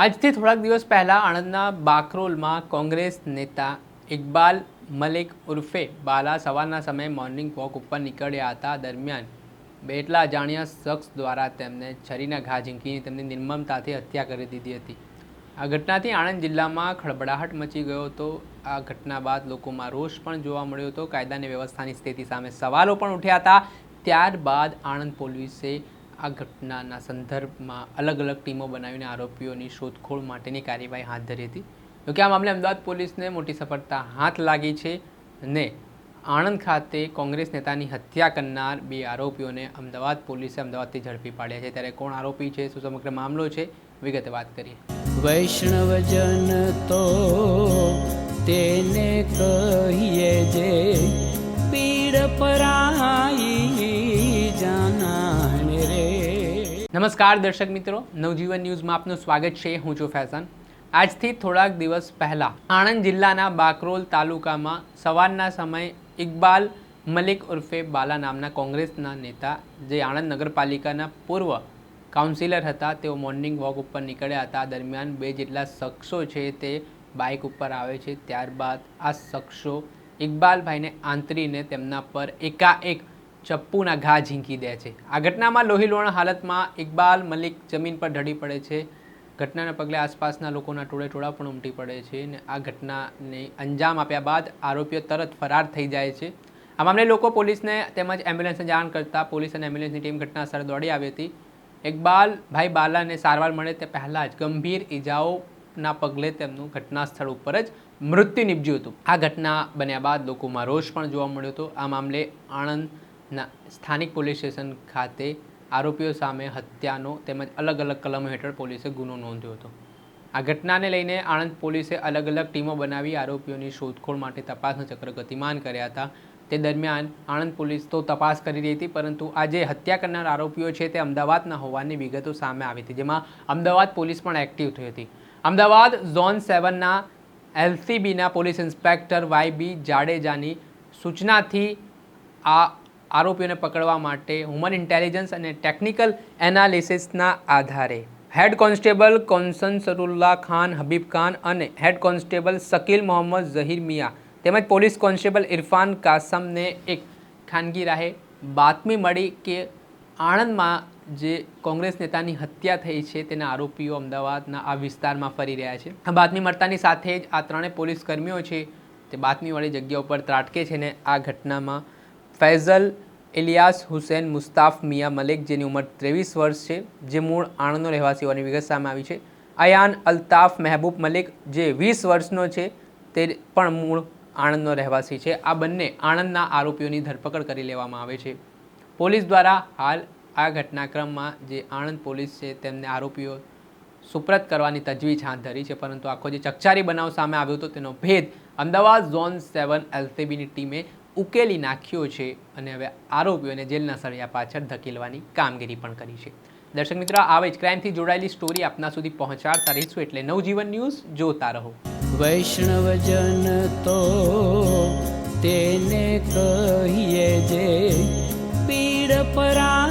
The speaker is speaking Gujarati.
આજથી થોડાક દિવસ પહેલા આણંદના બાકરોલમાં કોંગ્રેસ નેતા ઇકબાલ મલિક ઉર્ફે બાલા સવારના સમયે મોર્નિંગ વોક ઉપર નીકળ્યા હતા. દરમિયાન બેટલા અજાણ્યા શખ્સ દ્વારા તેમને છરીના ઘા ઝીંકીને તેમની નિર્મમતાથી હત્યા કરી દીધી હતી. આ ઘટનાથી આણંદ જિલ્લામાં ખળબડાહટ મચી ગયો હતો. આ ઘટના બાદ લોકોમાં રોષ પણ જોવા મળ્યો હતો. કાયદાની વ્યવસ્થાની સ્થિતિ સામે સવાલો પણ ઉઠ્યા હતા. ત્યારબાદ આણંદ પોલીસે આ ઘટનાના સંદર્ભમાં અલગ અલગ ટીમો બનાવીને આરોપીઓની શોધખોળ માટેની કાર્યવાહી હાથ ધરી હતી. જોકે આ મામલે અમદાવાદ પોલીસને મોટી સફળતા હાથ લાગી છે અને આણંદ ખાતે કોંગ્રેસ નેતાની હત્યા કરનાર બે આરોપીઓને અમદાવાદ પોલીસે અમદાવાદથી ઝડપી પાડ્યા છે. ત્યારે કોણ આરોપી છે, શું સમગ્ર મામલો છે, વિગતે વાત કરીએ. વૈષ્ણવજન તો તેને કહીએ જે પીડ પરાઈ નમસ્કાર દર્શક મિત્રો, નવજીવન ન્યૂઝમાં આપનું સ્વાગત છે. હું છું ફેશન આજથી થોડાક દિવસ પહેલાં આણંદ જિલ્લાના બાકરોલ તાલુકામાં સવારના સમયે ઇકબાલ મલિક ઉર્ફે બાલા નામના કોંગ્રેસના નેતા, જે આણંદ નગરપાલિકાના પૂર્વ કાઉન્સિલર હતા, તેઓ મોર્નિંગ વોક ઉપર નીકળ્યા હતા. દરમિયાન બે જેટલા શખ્સો છે તે બાઇક ઉપર આવે છે. ત્યારબાદ આ શખ્સો ઇકબાલભાઈને આંતરીને તેમના પર એકાએક ચપ્પુના ઘા ઝીંકી દે છે. આ ઘટનામાં લોહીલોણ હાલતમાં ઇકબાલ મલિક જમીન પર ઢળી પડે છે. ઘટનાના પગલે આસપાસના લોકોના ટોળે ટોળા પણ ઉમટી પડે છે અને આ ઘટનાને અંજામ આપ્યા બાદ આરોપીઓ તરત ફરાર થઈ જાય છે. આ મામલે લોકો પોલીસને તેમજ એમ્બ્યુલન્સને જાણ કરતાં પોલીસ અને એમ્બ્યુલન્સની ટીમ ઘટના સ્થળે દોડી આવી હતી. ઇકબાલ ભાઈ બાલાને સારવાર મળે તે પહેલાં જ ગંભીર ઈજાઓના પગલે તેમનું ઘટના સ્થળ ઉપર જ મૃત્યુ નીપજ્યું હતું. આ ઘટના બન્યા બાદ લોકોમાં રોષ પણ જોવા મળ્યો હતો. આ મામલે આણંદના સ્થાનિક પોલીસ સ્ટેશન ખાતે આરોપીઓ સામે હત્યાનો તેમજ અલગ અલગ કલમો હેઠળ પોલીસે ગુનો નોંધ્યો હતો. આ ઘટનાને લઈને આણંદ પોલીસે અલગ અલગ ટીમો બનાવી આરોપીઓની શોધખોળ માટે તપાસના ચક્ર ગતિમાન કર્યા હતા. તે દરમિયાન આણંદ પોલીસ તો તપાસ કરી રહી હતી, પરંતુ આ જે હત્યા કરનાર આરોપીઓ છે તે અમદાવાદના હોવાની વિગતો સામે આવી હતી, જેમાં અમદાવાદ પોલીસ પણ એક્ટિવ થઈ હતી. અમદાવાદ ઝોન સેવનના એલસીબીના પોલીસ ઇન્સ્પેક્ટર વાય બી જાડેજાની સૂચનાથી આ આરોપીઓને પકડવા માટે હ્યુમન ઇન્ટેલિજન્સ અને ટેકનિકલ એનાલિસિસના આધારે. હેડ કોન્સ્ટેબલ કોન્સન સરુલ્લા ખાન, હબીબ ખાન અને હેડ કોન્સ્ટેબલ શકીલ મોહમ્મદ ઝહીર મિયા તેમજ પોલીસ કોન્સ્ટેબલ ઇરફાન કાસમને એક ખાનગી રાહે બાતમી મળી કે આણંદમાં જે કોંગ્રેસ નેતાની હત્યા થઈ છે તેના આરોપીઓ અમદાવાદના આ વિસ્તારમાં ફરી રહ્યા છે. આ બાતમી મળતાની સાથે જ આ ત્રણેય પોલીસ કર્મીઓ છે તે બાતમીવાળી જગ્યા ઉપર ત્રાટકે છે ને આ ઘટનામાં ફૈઝલ ઇલિયાસ હુસેન મુસ્તાફ મિયા મલિક, જેની ઉંમર ત્રેવીસ વર્ષ છે, જે મૂળ આણંદનો રહેવાસી હોવાની વિગત સામે આવી છે. અયાન અલ્તાફ મહેબૂબ મલિક, જે વીસ વર્ષનો છે, તે પણ મૂળ આણંદનો રહેવાસી છે. આ બંને આણંદના આરોપીઓની ધરપકડ કરી લેવામાં આવે છે. પોલીસ દ્વારા હાલ આ ઘટનાક્રમમાં જે આણંદ પોલીસ છે, તેમને આરોપીઓ સુપ્રત કરવાની તજવીજ હાથ ધરી છે. પરંતુ આખો જે ચકચારી બનાવ સામે આવ્યો હતો, તેનો ભેદ અમદાવાદ ઝોન સેવન એલસીબીની ટીમે ઉકેલી નાખ્યો છે અને હવે આરોપીઓને જેલના સળિયા પાછળ ધકેલવાની કામગીરી પણ કરી છે. દર્શક મિત્રો, આવે જ ક્રાઇમથી જોડાયેલી સ્ટોરી આપના સુધી પહોંચાડતા રહીશું એટલે નવજીવન ન્યૂઝ જોતા રહો. વૈષ્ણવજન તો તેને કહીએ જે પીડ પરાઈ